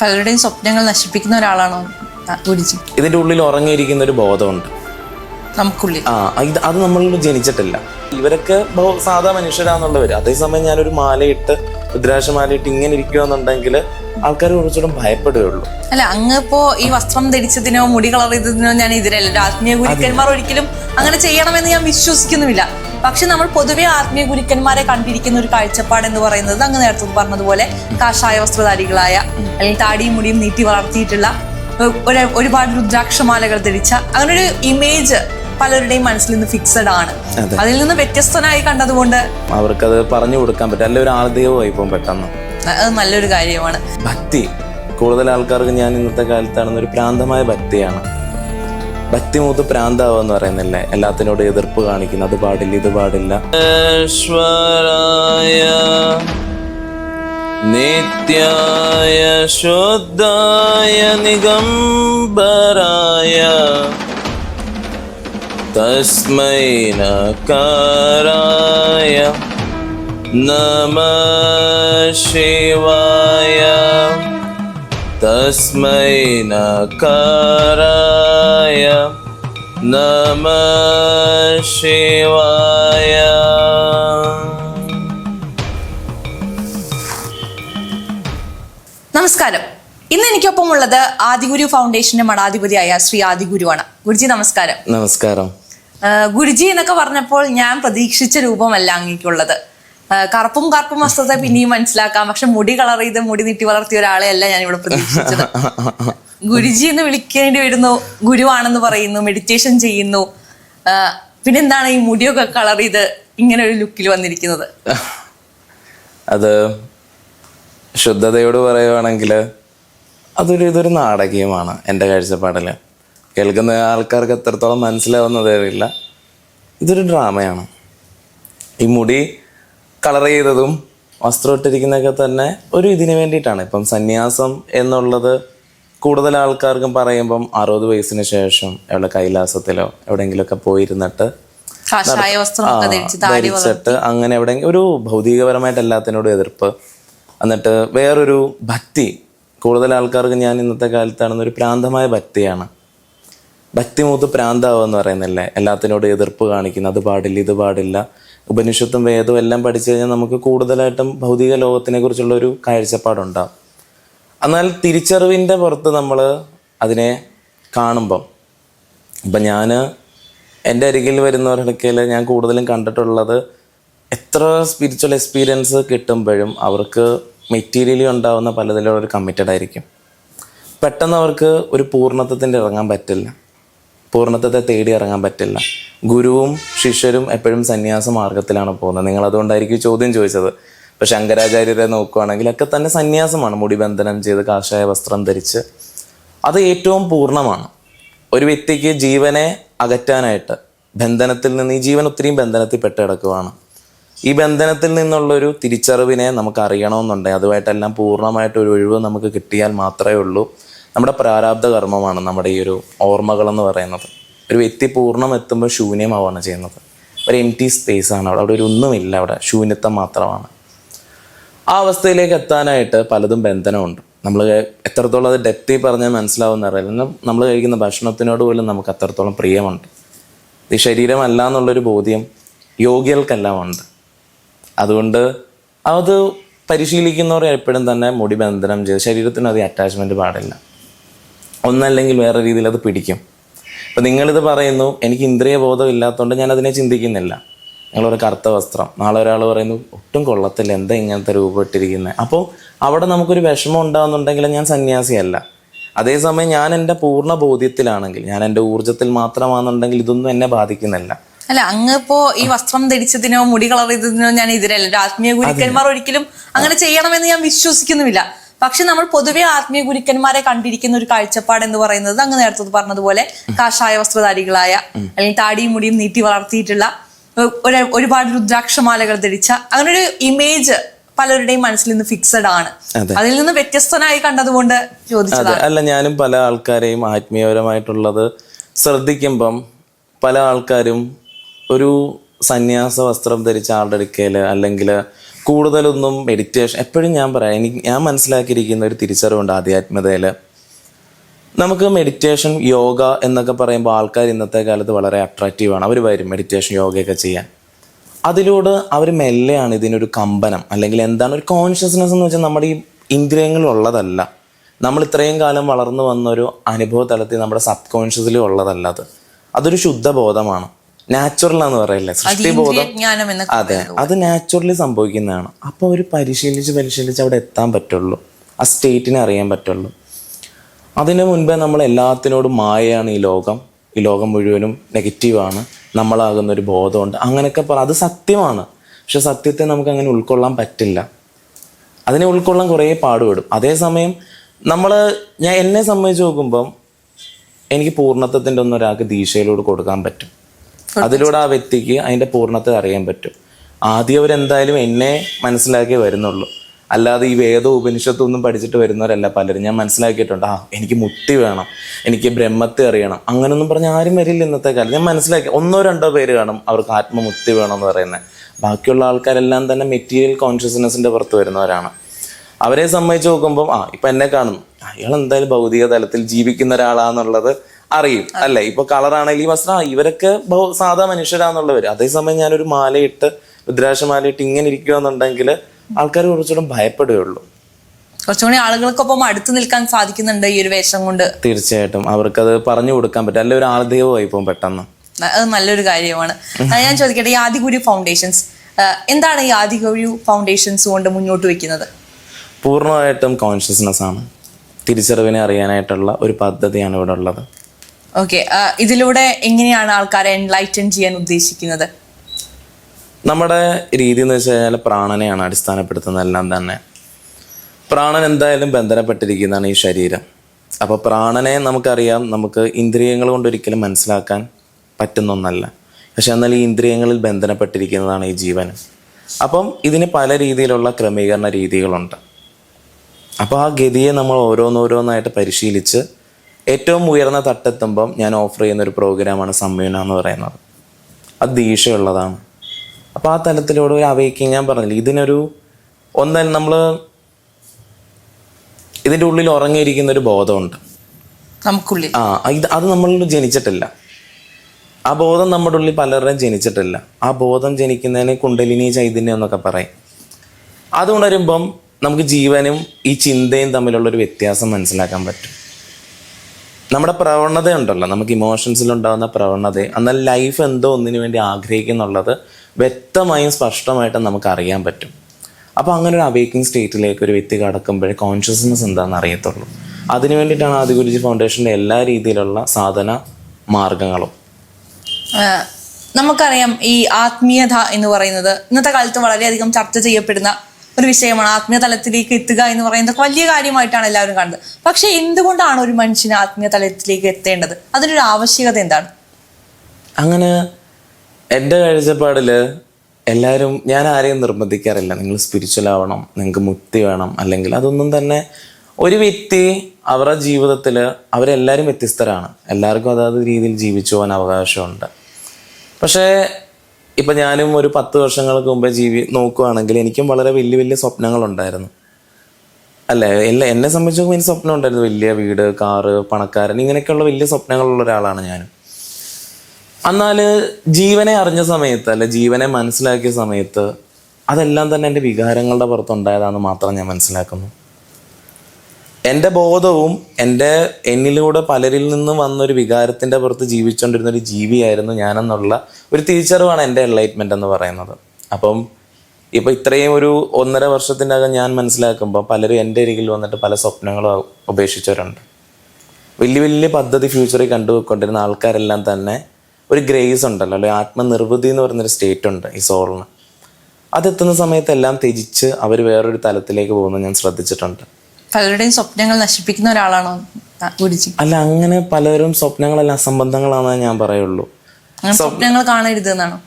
പലരുടെയും സ്വപ്നങ്ങൾ നശിപ്പിക്കുന്ന ഒരാളാണോ ഗുരുജി? ഇതിന്റെ ഉള്ളിൽ ഉറങ്ങിയിരിക്കുന്ന ഒരു ബോധമുണ്ട്. നമുക്കുള്ളിൽ. ആ ഇത് അത് നമ്മൾ ജനിച്ചിട്ടില്ല. ഇവരൊക്കെ സാധാ മനുഷ്യരാന്നുള്ളവർ അതേസമയം ഞാനൊരു മാലയിട്ട് രുദ്രാക്ഷമാലയിട്ട് ഇങ്ങനെ ഇരിക്കുകയെന്നുണ്ടെങ്കിൽ ആൾക്കാർ കുറച്ചുകൂടെ ഭയപ്പെടുകയുള്ളൂ. അല്ല അങ്ങ് ഇപ്പോ ഈ വസ്ത്രം ധരിച്ചതിനോ മുടി കളർ ചെയ്തതിനോ ഞാൻ എതിരല്ല ആത്മീയ ഗുരുക്കന്മാർ ഒരിക്കലും അങ്ങനെ ചെയ്യണമെന്ന് ഞാൻ വിശ്വസിക്കുന്നുമില്ല. പക്ഷെ നമ്മൾ പൊതുവെ ആത്മീയ ഗുരുക്കന്മാരെ കണ്ടിരിക്കുന്ന ഒരു കാഴ്ചപ്പാട് എന്ന് പറയുന്നത് അങ്ങ് നേരത്തെ പറഞ്ഞതുപോലെ കാഷായ വസ്ത്രധാരികളായ അല്ലെങ്കിൽ താടിയും മുടിയും നീട്ടി വളർത്തിയിട്ടുള്ള ഒരു ഒരുപാട് രുദ്രാക്ഷമാലകൾ ധരിച്ച അങ്ങനെ ഒരു ഇമേജ് പലരുടെയും മനസ്സിൽ നിന്ന് ഫിക്സഡ് ആണ്. അതിൽ നിന്ന് വ്യത്യസ്തനായി കണ്ടതുകൊണ്ട് അവർക്കത് പറഞ്ഞു കൊടുക്കാൻ പറ്റും അല്ലെ ഒരു ആൾദൈവമായി പോകും പെട്ടെന്ന്. അത് നല്ലൊരു കാര്യമാണ്. ഭക്തി. കൂടുതൽ ആൾക്കാർക്ക് ഞാൻ ഇന്നത്തെ കാലത്താണെന്ന് ഒരു പ്രാന്തമായ ഭക്തിയാണ്. ഭക്തി മൂത്ത് പ്രാന്താവെന്ന് പറയുന്നില്ലേ? എല്ലാത്തിനോട് എതിർപ്പ് കാണിക്കുന്നു. അത് പാടില്ല ഇത് പാടില്ല. നിത്യായ ശുദ്ധായ നിഗംബരായ തസ്മൈ നകാരായ നമ ശിവായ തസ്മൈ നായ നമ ശിവായ നമസ്കാരം. ഇന്ന് എനിക്കൊപ്പം ഉള്ളത് ആദിഗുരു ഫൗണ്ടേഷന്റെ മഠാധിപതിയായ ശ്രീ ആദിഗുരുവാണ്. ഗുരുജി നമസ്കാരം. നമസ്കാരം. ഗുരുജി എന്നൊക്കെ പറഞ്ഞപ്പോൾ ഞാൻ പ്രതീക്ഷിച്ച രൂപമല്ല അങ്ങേക്കുള്ളത്. കറുപ്പും കറുപ്പും വസ്ത്രത്തെ പിന്നെയും മനസ്സിലാക്കാം. പക്ഷെ മുടി കളർ ചെയ്ത് മുടി നീട്ടി വളർത്തിയ ഒരാളെ അല്ല ഞാൻ ഇവിടെ പ്രതീക്ഷിച്ചത്. ഗുരുജി എന്ന് വിളിക്കേണ്ടി വരുന്നു. ഗുരുവാണെന്ന് പറയുന്നു. മെഡിറ്റേഷൻ ചെയ്യുന്നു. പിന്നെന്താണ് ഈ മുടിയൊക്കെ കളർ ചെയ്ത് ഇങ്ങനെ ഒരു ലുക്കിൽ വന്നിരിക്കുന്നത്? അത് ശുദ്ധതയോട് പറയുവാണെങ്കിൽ അതൊരു ഇതൊരു നാടകീയമാണ് എന്റെ കാഴ്ചപ്പാടിൽ കേൾക്കുന്ന ആൾക്കാർക്ക് എത്രത്തോളം മനസ്സിലാവുന്നതേ അറിയില്ല ഇതൊരു ഡ്രാമയാണ്. ഈ മുടി കളർ ചെയ്തതും വസ്ത്രം ഇട്ടിരിക്കുന്നതൊക്കെ തന്നെ ഒരു ഇതിന് വേണ്ടിയിട്ടാണ്. ഇപ്പം സന്യാസം എന്നുള്ളത് കൂടുതൽ ആൾക്കാർക്കും പറയുമ്പം അറുപത് വയസ്സിന് ശേഷം എവിടെ കൈലാസത്തിലോ എവിടെയെങ്കിലുമൊക്കെ പോയിരുന്നിട്ട് ധരിച്ചിട്ട് അങ്ങനെ എവിടെ ഒരു ഭൗതികപരമായിട്ട് എല്ലാത്തിനോടും എതിർപ്പ്. എന്നിട്ട് വേറൊരു ഭക്തി. കൂടുതൽ ആൾക്കാർക്ക് ഞാൻ ഇന്നത്തെ കാലത്താണെന്ന് ഒരു പ്രാന്തമായ ഭക്തിയാണ്. ഭക്തി മൂത്ത് പ്രാന്താവെന്ന് പറയുന്നില്ലേ? എല്ലാത്തിനോടും എതിർപ്പ് കാണിക്കുന്നു. അത് പാടില്ല ഇത് പാടില്ല. ഉപനിഷത്തും വേദവും എല്ലാം പഠിച്ചു കഴിഞ്ഞാൽ നമുക്ക് കൂടുതലായിട്ടും ഭൗതിക ലോകത്തിനെ കുറിച്ചുള്ള ഒരു കാഴ്ചപ്പാടുണ്ടാവും. എന്നാൽ തിരിച്ചറിവിന്റെ പുറത്ത് നമ്മൾ അതിനെ കാണുമ്പം ഇപ്പം ഞാൻ എന്റെ അരികിൽ വരുന്നവരുടെക്കിൽ ഞാൻ കൂടുതലും കണ്ടിട്ടുള്ളത് എത്ര സ്പിരിച്വൽ എക്സ്പീരിയൻസ് കിട്ടുമ്പോഴും അവർക്ക് മെറ്റീരിയലി ഉണ്ടാവുന്ന പലതിലും ഒരു കമ്മിറ്റഡ് ആയിരിക്കും. പെട്ടെന്ന് അവർക്ക് ഒരു പൂർണത്വത്തിന്റെ ഇറങ്ങാൻ പറ്റില്ല. പൂർണത്വത്തെ തേടി ഇറങ്ങാൻ പറ്റില്ല. ഗുരുവും ശിഷ്യരും എപ്പോഴും സന്യാസ മാർഗത്തിലാണ് പോകുന്നത്. നിങ്ങൾ അതുകൊണ്ടായിരിക്കും ചോദ്യം ചോദിച്ചത്. ഇപ്പം ശങ്കരാചാര്യരെ നോക്കുകയാണെങ്കിൽ ഒക്കെ തന്നെ സന്യാസമാണ്. മുടിബന്ധനം ചെയ്ത് കാഷായ വസ്ത്രം ധരിച്ച്. അത് ഏറ്റവും പൂർണമാണ്. ഒരു വ്യക്തിക്ക് ജീവനെ അകറ്റാനായിട്ട് ബന്ധനത്തിൽ നിന്ന് ഈ ജീവൻ ഒത്തിരിയും ബന്ധനത്തിൽ പെട്ട് കിടക്കുവാണ്. ഈ ബന്ധനത്തിൽ നിന്നുള്ളൊരു തിരിച്ചറിവിനെ നമുക്ക് അറിയണമെന്നുണ്ടെങ്കിൽ അതുമായിട്ടെല്ലാം പൂർണമായിട്ട് ഒരു ഒഴിവ് നമുക്ക് കിട്ടിയാൽ മാത്രമേ ഉള്ളൂ. നമ്മുടെ പ്രാരാബ്ധ കർമ്മമാണ് നമ്മുടെ ഈ ഒരു ഓർമ്മകൾ എന്ന് പറയുന്നത്. ഒരു വ്യക്തി പൂർണം എത്തുമ്പോൾ ശൂന്യമാവാണ് ചെയ്യുന്നത്. ഒരു എം ടി സ്പേസ് ആണ് അവിടെ അവിടെ ഒരു ഒന്നുമില്ല അവിടെ ശൂന്യത്വം മാത്രമാണ്. ആ അവസ്ഥയിലേക്ക് എത്താനായിട്ട് പലതും ബന്ധനമുണ്ട്. നമ്മൾ എത്രത്തോളം അത് ഡെപ്തി പറഞ്ഞാൽ മനസ്സിലാവുന്ന അറിയില്ല. നമ്മൾ കഴിക്കുന്ന ഭക്ഷണത്തിനോട് പോലും നമുക്ക് അത്രത്തോളം പ്രിയമുണ്ട്. ഈ ശരീരമല്ല എന്നുള്ളൊരു ബോധ്യം യോഗികൾക്കെല്ലാം ഉണ്ട്. അതുകൊണ്ട് അത് പരിശീലിക്കുന്നവർ എപ്പോഴും തന്നെ മുടി ബന്ധനം ചെയ്ത് ശരീരത്തിന് അത് അറ്റാച്ച്മെന്റ് പാടില്ല. ഒന്നല്ലെങ്കിൽ വേറെ രീതിയിൽ അത് പിടിക്കും. അപ്പം നിങ്ങളിത് പറയുന്നു എനിക്ക് ഇന്ദ്രിയ ബോധം ഇല്ലാത്തതുകൊണ്ട് ഞാൻ അതിനെ ചിന്തിക്കുന്നില്ല. നിങ്ങളൊരു കറുത്ത വസ്ത്രം. നാളെ ഒരാൾ പറയുന്നു ഒട്ടും കൊള്ളത്തില്ല എന്താ ഇങ്ങനത്തെ രൂപപ്പെട്ടിരിക്കുന്നത് അപ്പോൾ അവിടെ നമുക്കൊരു വിഷമം ഉണ്ടാകുന്നുണ്ടെങ്കിൽ ഞാൻ സന്യാസിയല്ല. അതേസമയം ഞാൻ എന്റെ പൂർണ ബോധ്യത്തിലാണെങ്കിൽ ഞാൻ എന്റെ ഊർജത്തിൽ മാത്രമാണെന്നുണ്ടെങ്കിൽ ഇതൊന്നും എന്നെ ബാധിക്കുന്നില്ല. അല്ല അങ്ങ് ഇപ്പോ ഈ വസ്ത്രം ധരിച്ചതിനോ മുടി കളർ ചെയ്തതിനോ ഞാൻ എതിരല്ല. ആത്മീയ ഗുരുക്കന്മാർ ഒരിക്കലും അങ്ങനെ ചെയ്യണമെന്ന് ഞാൻ വിശ്വസിക്കുന്നുമില്ല. പക്ഷെ നമ്മൾ പൊതുവെ ആത്മീയ ഗുരുക്കന്മാരെ കണ്ടിരിക്കുന്ന ഒരു കാഴ്ചപ്പാട് എന്ന് പറയുന്നത് അങ്ങ് നേരത്തെ പറഞ്ഞതുപോലെ കാഷായ വസ്ത്രധാരികളായ അല്ലെങ്കിൽ താടിയും മുടിയും നീട്ടി വളർത്തിയിട്ടുള്ള ഒരു ഒരുപാട് രുദ്രാക്ഷമാലകൾ ധരിച്ച അങ്ങനെ ഒരു ഇമേജ് പലരുടെയും മനസ്സിൽ നിന്ന് ഫിക്സഡ് ആണ്. അതിൽ നിന്ന് വ്യത്യസ്തനായി കണ്ടതുകൊണ്ട് ചോദിച്ചതാണ്. അല്ല ഞാനും പല ആൾക്കാരെയും ആത്മീയപരമായിട്ടുള്ളത് ശ്രദ്ധിക്കുമ്പം പല ആൾക്കാരും ഒരു സന്യാസ വസ്ത്രം ധരിച്ച ആളുടെ അടുക്കൽ അല്ലെങ്കിൽ കൂടുതലൊന്നും മെഡിറ്റേഷൻ എപ്പോഴും ഞാൻ പറയാം എനിക്ക് ഞാൻ മനസ്സിലാക്കിയിരിക്കുന്ന ഒരു തിരിച്ചറിവുണ്ട് ആധ്യാത്മികതയിൽ നമുക്ക് മെഡിറ്റേഷൻ യോഗ എന്നൊക്കെ പറയുമ്പോൾ ആൾക്കാർ ഇന്നത്തെ കാലത്ത് വളരെ അട്രാക്റ്റീവാണ് അവർ വരും മെഡിറ്റേഷൻ യോഗയൊക്കെ ചെയ്യാൻ. അതിലൂടെ അവർ മെല്ലെയാണ് ഇതിനൊരു കമ്പനം അല്ലെങ്കിൽ എന്താണ് ഒരു കോൺഷ്യസ്നെസ് എന്ന് വെച്ചാൽ നമ്മുടെ ഈ ഇന്ദ്രിയങ്ങളിലുള്ളതല്ല നമ്മൾ ഇത്രയും കാലം വളർന്നു വന്നൊരു അനുഭവ തലത്തിൽ നമ്മുടെ സബ് കോൺഷ്യസിലും ഉള്ളതല്ല അത്. അതൊരു ശുദ്ധബോധമാണ്. നാച്ചുറൽ എന്ന് പറയില്ലേ സൃഷ്ടിബോധം. അതെ അത് നാച്ചുറലി സംഭവിക്കുന്നതാണ്. അപ്പോൾ അവർ പരിശീലിച്ച് പരിശീലിച്ച് അവിടെ എത്താൻ പറ്റുള്ളൂ. ആ സ്റ്റേറ്റിനെ അറിയാൻ പറ്റുള്ളൂ. അതിനു മുൻപേ നമ്മൾ എല്ലാത്തിനോടും മായയാണ് ഈ ലോകം. ഈ ലോകം മുഴുവനും നെഗറ്റീവാണ്. നമ്മളാകുന്ന ഒരു ബോധമുണ്ട്. അങ്ങനെയൊക്കെ പറ അത് സത്യമാണ്. പക്ഷെ സത്യത്തെ നമുക്ക് അങ്ങനെ ഉൾക്കൊള്ളാൻ പറ്റില്ല. അതിനെ ഉൾക്കൊള്ളാൻ കുറേ പാടുപെടും. അതേസമയം നമ്മൾ ഞാൻ എന്നെ സംബന്ധിച്ച് നോക്കുമ്പം എനിക്ക് പൂർണത്വത്തിന്റെ ഒന്നും ഒരാൾക്ക് ദീക്ഷയിലൂടെ കൊടുക്കാൻ പറ്റും. അതിലൂടെ ആ വ്യക്തിക്ക് അതിന്റെ പൂർണത അറിയാൻ പറ്റും. ആദ്യം അവരെന്തായാലും എന്നെ മനസ്സിലാക്കി വരുന്നുള്ളൂ. അല്ലാതെ ഈ വേദ ഉപനിഷത്തൊന്നും പഠിച്ചിട്ട് വരുന്നവരല്ല പലരും. ഞാൻ മനസ്സിലാക്കിയിട്ടുണ്ട്. ആ എനിക്ക് മുക്തി വേണം. എനിക്ക് ബ്രഹ്മത്തെ അറിയണം. അങ്ങനൊന്നും പറഞ്ഞ ആരും വരില്ല ഇന്നത്തെ കാലം ഞാൻ മനസ്സിലാക്കി. ഒന്നോ രണ്ടോ പേര് കാണും അവർക്ക് ആത്മമുക്തി വേണം എന്ന് പറയുന്നത്. ബാക്കിയുള്ള ആൾക്കാരെല്ലാം തന്നെ മെറ്റീരിയൽ കോൺഷ്യസ്നെസ്സിന്റെ പുറത്ത് വരുന്നവരാണ്. അവരെ സംബന്ധിച്ച് നോക്കുമ്പോൾ ആ ഇപ്പൊ എന്നെ കാണും അയാൾ എന്തായാലും ഭൗതിക തലത്തിൽ ജീവിക്കുന്ന ഒരാളാന്നുള്ളത് അറിയും അല്ലെ? ഇപ്പൊ കളറാണെങ്കിൽ ഈ വസ്ത്രം ഇവരൊക്കെ സാധാ മനുഷ്യരാന്നുള്ളവർ അതേസമയം ഞാനൊരു മാലയിട്ട് ഉദ്രാശ മാലയിട്ട് ഇങ്ങനെ ഇരിക്കുകയെന്നുണ്ടെങ്കിൽ ആൾക്കാർ കുറച്ചുകൂടെ ഭയപ്പെടുകയുള്ളൂ. കുറച്ചുകൂടി ആളുകൾക്കൊപ്പം അടുത്ത് നിൽക്കാൻ സാധിക്കുന്നുണ്ട് ഈ ഒരു വേഷം കൊണ്ട്. തീർച്ചയായിട്ടും. അവർക്കത് പറഞ്ഞു കൊടുക്കാൻ പറ്റും. അല്ലെ ഒരു ആൾദൈവമായി പോകും പെട്ടെന്ന്. അത് നല്ലൊരു കാര്യമാണ്. ഞാൻ ചോദിക്കട്ടെ ഈ ആദിഗുരു ഫൗണ്ടേഷൻസ് എന്താണ് ഈ ആദിഗുരു ഫൗണ്ടേഷൻസ് കൊണ്ട് മുന്നോട്ട് വെക്കുന്നത് പൂർണമായിട്ടും കോൺഷ്യസ്നെസ് ആണ്. തിരിച്ചറിവിനെ അറിയാനായിട്ടുള്ള ഒരു പദ്ധതിയാണ് ഇവിടെ ഉള്ളത്. ഓക്കെ ഇതിലൂടെ എങ്ങനെയാണ് ആൾക്കാരെ എൻലൈറ്റൻ ചെയ്യാൻ ഉദ്ദേശിക്കുന്നത്? നമ്മുടെ രീതി എന്ന് വെച്ച് കഴിഞ്ഞാൽ പ്രാണനെയാണ് അടിസ്ഥാനപ്പെടുത്തുന്നതെല്ലാം തന്നെ. പ്രാണൻ എന്തായാലും ബന്ധനപ്പെട്ടിരിക്കുന്നതാണ് ഈ ശരീരം. അപ്പോൾ പ്രാണനെ നമുക്കറിയാം നമുക്ക് ഇന്ദ്രിയങ്ങൾ കൊണ്ട് ഒരിക്കലും മനസ്സിലാക്കാൻ പറ്റുന്ന ഒന്നല്ല. പക്ഷെ എന്നാൽ ഈ ഇന്ദ്രിയങ്ങളിൽ ബന്ധനപ്പെട്ടിരിക്കുന്നതാണ് ഈ ജീവൻ. അപ്പം ഇതിന് പല രീതിയിലുള്ള ക്രമീകരണ രീതികളുണ്ട്. അപ്പോൾ ആ ഗതിയെ നമ്മൾ ഓരോന്നോരോന്നായിട്ട് പരിശീലിച്ച് ഏറ്റവും ഉയർന്ന തട്ടെത്തുമ്പം ഞാൻ ഓഫർ ചെയ്യുന്ന ഒരു പ്രോഗ്രാമാണ് സമ്മേളനം എന്ന് പറയുന്നത്. അത് ദീക്ഷയുള്ളതാണ്. അപ്പോൾ ആ തലത്തിലൂടെ ഒരു അവേക്കിങ് ഞാൻ പറഞ്ഞില്ല? ഇതിനൊരു ഒന്നല്ല നമ്മൾ ഇതിന്റെ ഉള്ളിൽ ഉറങ്ങിയിരിക്കുന്ന ഒരു ബോധമുണ്ട്. നമുക്കുള്ളിൽ. ആ ഇത് അത് നമ്മൾ ജനിച്ചിട്ടില്ല. ആ ബോധം നമ്മുടെ ഉള്ളിൽ പലരുടെയും ജനിച്ചിട്ടില്ല. ആ ബോധം ജനിക്കുന്നതിന് കുണ്ടലിനി ചൈതന്യം എന്നൊക്കെ പറയും. അത് ഉണരുമ്പം നമുക്ക് ജീവനും ഈ ചിന്തയും തമ്മിലുള്ള ഒരു വ്യത്യാസം മനസ്സിലാക്കാൻ പറ്റും. നമ്മുടെ പ്രവണത ഉണ്ടല്ലോ നമുക്ക് ഇമോഷൻസിൽ ഉണ്ടാകുന്ന പ്രവണത എന്നാൽ ലൈഫ് എന്തോ ഒന്നിനു വേണ്ടി ആഗ്രഹിക്കുന്നുള്ളത് വ്യക്തമായും സ്പഷ്ടമായിട്ടും നമുക്ക് അറിയാൻ പറ്റും. അപ്പോൾ അങ്ങനെ ഒരു അവേക്കിംഗ് സ്റ്റേറ്റിലേക്ക് ഒരു വ്യക്തി കടക്കുമ്പോൾ കോൺഷ്യസ്നസ് എന്താണെന്ന് അറിയത്തുള്ളൂ. അതിനു വേണ്ടിയിട്ടാണ് ആദിഗുരുജി ഫൗണ്ടേഷന്റെ എല്ലാ രീതിയിലുള്ള സാധന മാർഗങ്ങളും. നമുക്കറിയാം ഈ ആത്മീയത എന്ന് പറയുന്നത് ഇന്നത്തെ കാലത്ത് വളരെയധികം ചർച്ച ചെയ്യപ്പെടുന്ന ഒരു വിഷയമാണ് ആത്മീയ തലത്തിലേക്ക് എത്തുക എന്ന് പറയുന്നത് വലിയ കാര്യമായിട്ടാണ് എല്ലാവരും കാണുന്നത്. പക്ഷെ എന്തുകൊണ്ടാണ് ഒരു മനുഷ്യന് ആത്മീയ തലത്തിലേക്ക് എത്തേണ്ടത്? അതിനൊരു ആവശ്യകത എന്താണ്? അങ്ങനെ എന്റെ കാഴ്ചപ്പാടിൽ എല്ലാവരും ഞാൻ ആരെയും നിർബന്ധിക്കാറില്ല. നിങ്ങൾ സ്പിരിച്വൽ ആവണം നിങ്ങൾക്ക് മുക്തി വേണം. അല്ലെങ്കിൽ അതൊന്നും തന്നെ ഒരു വ്യക്തി അവരുടെ ജീവിതത്തിൽ അവരെല്ലാവരും വ്യത്യസ്തരാണ്. എല്ലാവർക്കും അതാത് രീതിയിൽ ജീവിച്ചു പോകാൻ അവകാശമുണ്ട്. പക്ഷേ ഇപ്പം ഞാനും ഒരു പത്ത് വർഷങ്ങൾക്ക് മുമ്പേ ജീവി നോക്കുവാണെങ്കിൽ എനിക്കും വളരെ വലിയ വലിയ സ്വപ്നങ്ങളുണ്ടായിരുന്നു. അല്ലേ? എല്ലാ എന്നെ സംബന്ധിച്ച് നോക്കുമ്പോൾ എനിക്ക് സ്വപ്നം ഉണ്ടായിരുന്നു. വലിയ വീട് കാറ് പണക്കാരൻ ഇങ്ങനെയൊക്കെയുള്ള വലിയ സ്വപ്നങ്ങളുള്ള ഒരാളാണ് ഞാനും. എന്നാൽ ജീവനെ അറിഞ്ഞ സമയത്ത് അല്ലെ ജീവനെ മനസ്സിലാക്കിയ സമയത്ത് അതെല്ലാം തന്നെ എന്റെ വികാരങ്ങളുടെ പുറത്തുണ്ടായതാണെന്ന് മാത്രം ഞാൻ മനസ്സിലാക്കുന്നു. എന്റെ ബോധവും എന്റെ എന്നിലൂടെ പലരിൽ നിന്നും വന്നൊരു വികാരത്തിന്റെ പുറത്ത് ജീവിച്ചുകൊണ്ടിരുന്ന ഒരു ജീവിയായിരുന്നു ഞാനെന്നുള്ള ഒരു തിരിച്ചറിവാണ് എന്റെ എൻലൈറ്റ്മെന്റ് എന്ന് പറയുന്നത്. അപ്പം ഇപ്പം ഇത്രയും ഒരു ഒന്നര വർഷത്തിനകം ഞാൻ മനസ്സിലാക്കുമ്പോൾ പലരും എന്റെ അരികിൽ വന്നിട്ട് പല സ്വപ്നങ്ങളും ഉപേക്ഷിച്ചവരുണ്ട്. വലിയ വലിയ പദ്ധതി ഫ്യൂച്ചറിൽ കണ്ടുപോയിക്കൊണ്ടിരുന്ന ആൾക്കാരെല്ലാം തന്നെ ഒരു ഗ്രേസ് ഉണ്ടല്ലോ അല്ലെങ്കിൽ ആത്മനിർവൃതി എന്ന് പറയുന്നൊരു സ്റ്റേറ്റ് ഉണ്ട് ഈ സോളിന് അതെത്തുന്ന സമയത്തെല്ലാം ത്യജിച്ച് അവർ വേറൊരു തലത്തിലേക്ക് പോകുന്നത് ഞാൻ ശ്രദ്ധിച്ചിട്ടുണ്ട്. പലരുടെയും സ്വപ്നങ്ങൾ നശിപ്പിക്കുന്ന ഒരാളാണോ ഗുരുജി? അല്ല അങ്ങനെ പലരും സ്വപ്നങ്ങളെല്ലാം അസംബന്ധങ്ങളാണെന്ന് ഞാൻ പറയുള്ളൂ. സ്വപ്നങ്ങൾ കാണരുത് എന്നാണോ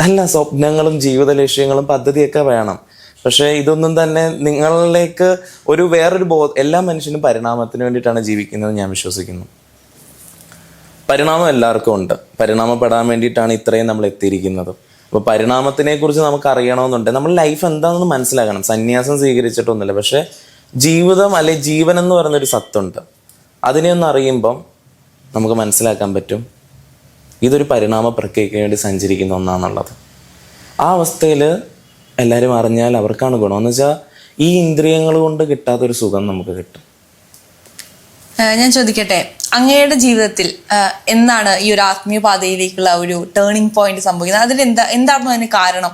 അല്ല സ്വപ്നങ്ങളും ജീവിത ലക്ഷ്യങ്ങളും പദ്ധതിയൊക്കെ വേണം. പക്ഷേ ഇതൊന്നും തന്നെ നിങ്ങളിലേക്ക് ഒരു വേറൊരു ബോധം എല്ലാ മനുഷ്യനും പരിണാമത്തിന് വേണ്ടിയിട്ടാണ് ജീവിക്കുന്നത് ഞാൻ വിശ്വസിക്കുന്നു. പരിണാമം എല്ലാവർക്കും ഉണ്ട്. പരിണാമപ്പെടാൻ വേണ്ടിയിട്ടാണ് ഇത്രയും നമ്മൾ എത്തിയിരിക്കുന്നത്. അപ്പോൾ പരിണാമത്തിനെ കുറിച്ച് നമുക്ക് അറിയണമെന്നുണ്ട് നമ്മൾ ലൈഫ് എന്താണെന്ന് മനസ്സിലാക്കണം. സന്യാസം സ്വീകരിച്ചിട്ടൊന്നുമില്ല. പക്ഷെ ജീവിതം അല്ലെ ജീവൻ എന്ന് പറയുന്നൊരു സത്തുണ്ട്. അതിനെ ഒന്ന് അറിയുമ്പം നമുക്ക് മനസ്സിലാക്കാൻ പറ്റും. ഇതൊരു പരിണാമ പ്രക്രിയയ്ക്ക് വേണ്ടി സഞ്ചരിക്കുന്ന ഒന്നാണുള്ളത്. ആ അവസ്ഥയിൽ എല്ലാവരും അറിഞ്ഞാൽ അവർക്കാണ് ഗുണം. എന്ന് വെച്ചാൽ ഈ ഇന്ദ്രിയങ്ങൾ കൊണ്ട് കിട്ടാത്തൊരു സുഖം നമുക്ക് കിട്ടും. ഞാൻ ചോദിക്കട്ടെ അങ്ങയുടെ ജീവിതത്തിൽ എന്താണ് ഈ ഒരു ആത്മീയ പാതയിലേക്കുള്ള ഒരു ടേണിംഗ് പോയിന്റ് സംഭവിക്കുന്നത്? അതിൽ എന്താ എന്തായിരുന്നു അതിന് കാരണം?